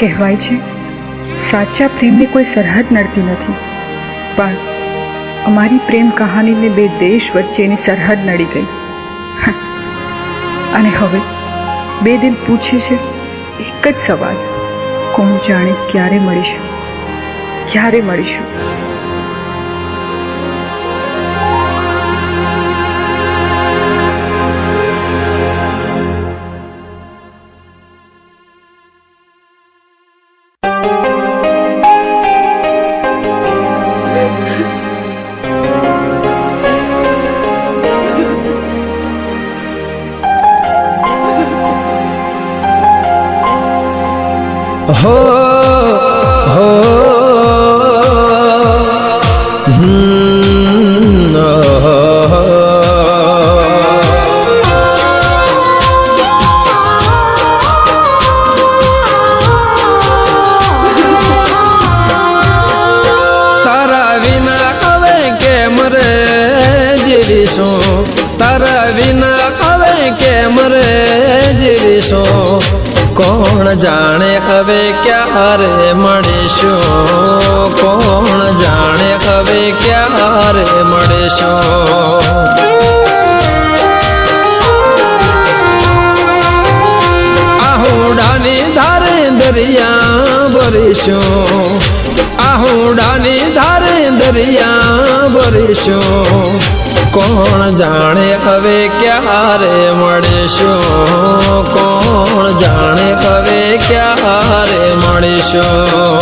કહેવાય છે, સાચા પ્રેમની કોઈ સરહદ નડતી નથી. પણ અમારી પ્રેમ કહાનીને બે દેશ વચ્ચેની સરહદ નડી ગઈ. અને હવે બે દિલ પૂછે છે, એક જ સવાલ. કોણ જાણે ક્યારે મળીશું? ક્યારે મળીશું? હો હો કોણ જાણે હવે ક્યારે મળીશું? કોણ જાણે હવે ક્યારે મળીશું? આહુડાની ધારે દરિયા ભરીશું. આહુડાની ધારે દરિયા ભરીશું. કોણ જાણે હવે ક્યારે મળીશું? કોણ જાણે હવે ક્યારે મળીશું?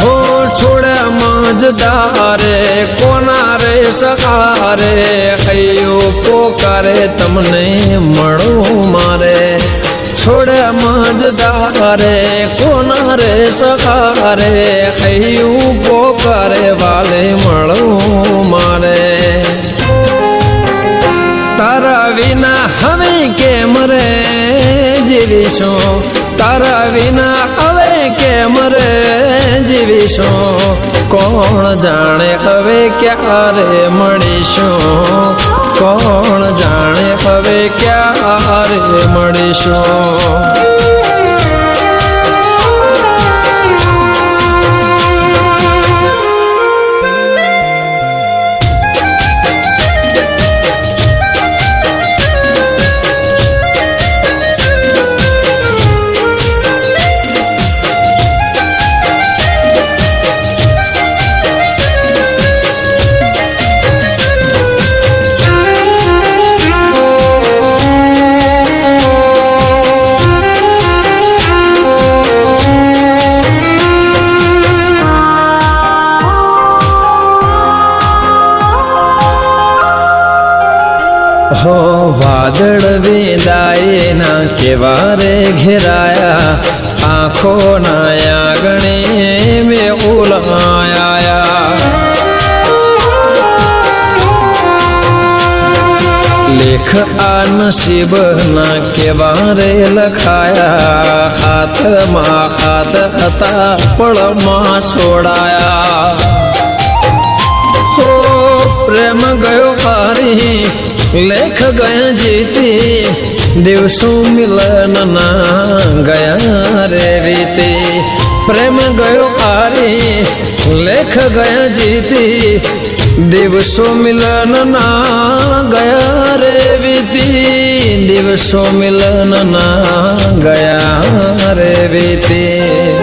હો, છોડે મજદારે કોના રે સહારે કયું પોકારે, તમને મળું મારે. છોડે મજદારે કોના રે સહારે કયું પોકારે, વાલે મળું મારે. વિના હવે કેમ રે જીવીશું? તારા વિના હવે કેમ રે જીવીશું? કોણ જાણે હવે ક્યારે મળીશું? કોણ જાણે હવે ક્યારે મળીશું? दाए ना केवारे घेराया, आँखों नया गणे में उलमाया लेख आ न के बारे लखाया, हाथ मा हाथ अता पड़ माँ छोड़ाया। प्रेम गयो पारी लेख गए जीती દિવસો મિલન ના ગયા રે વીતી. પ્રેમ ગયો આરી લેખ ગયા જીતી. દિવસો મિલન ના ગયા રે વીતી. દિવસો મિલન ના ગયા રે વીતી.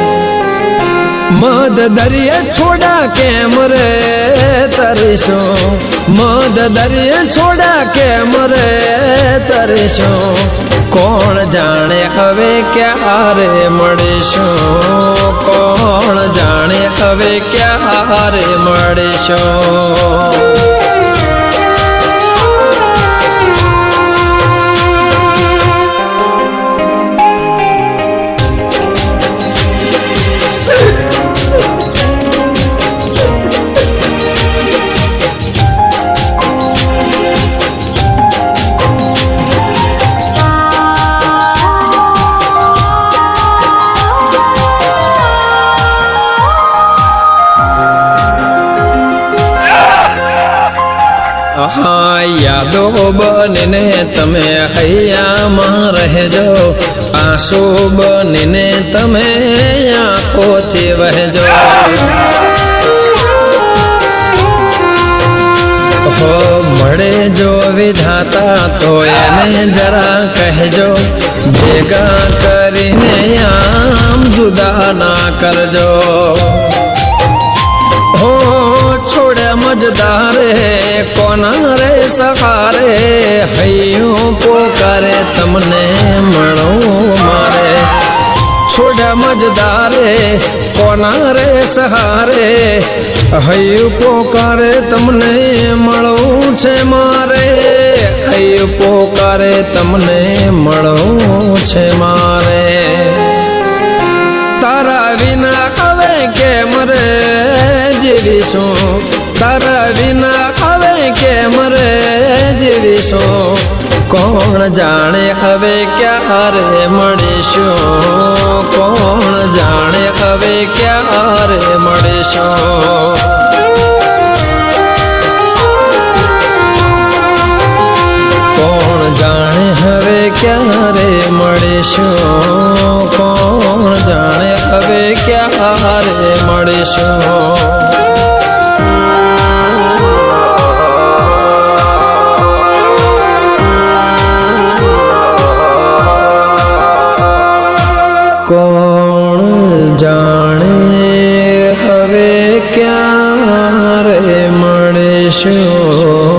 મદ દરિયે છોડા કેમ રે તરીશું? મદ દરિયે છોડા કેમ રે તરશું કોણ જાણે હવે ક્યારે મળીશું? કોણ જાણે હવે ક્યારે મળીશું? યાદો બનીને તમે હૈયામાં રહેજો આંસુ બનીને તમે આંખોથી વહેજો હો મળે જો વિધાતા તો એને જરા કહેજો ભેગા કરીને આમ જુદા ના કરજો હો છોડે મજદારે કોના રે સહારે હૈયું પોકારે તમને મળો મારે છોડ મજદારે કોના રે સહારે હૈયું પોકારે તમને મળવું છે મારે હૈયું પોકારે તમને મળવું છે મારે તારા વિના હવે કેમ રે જીવીશું? કોણ જાણે હવે ક્યારે મળીશું? કોણ જાણે હવે ક્યારે મળીશું? કોણ જાણે હવે ક્યારે મળીશું? કોણ જાણે હવે ક્યારે મળીશું? ક્યારે મળીશું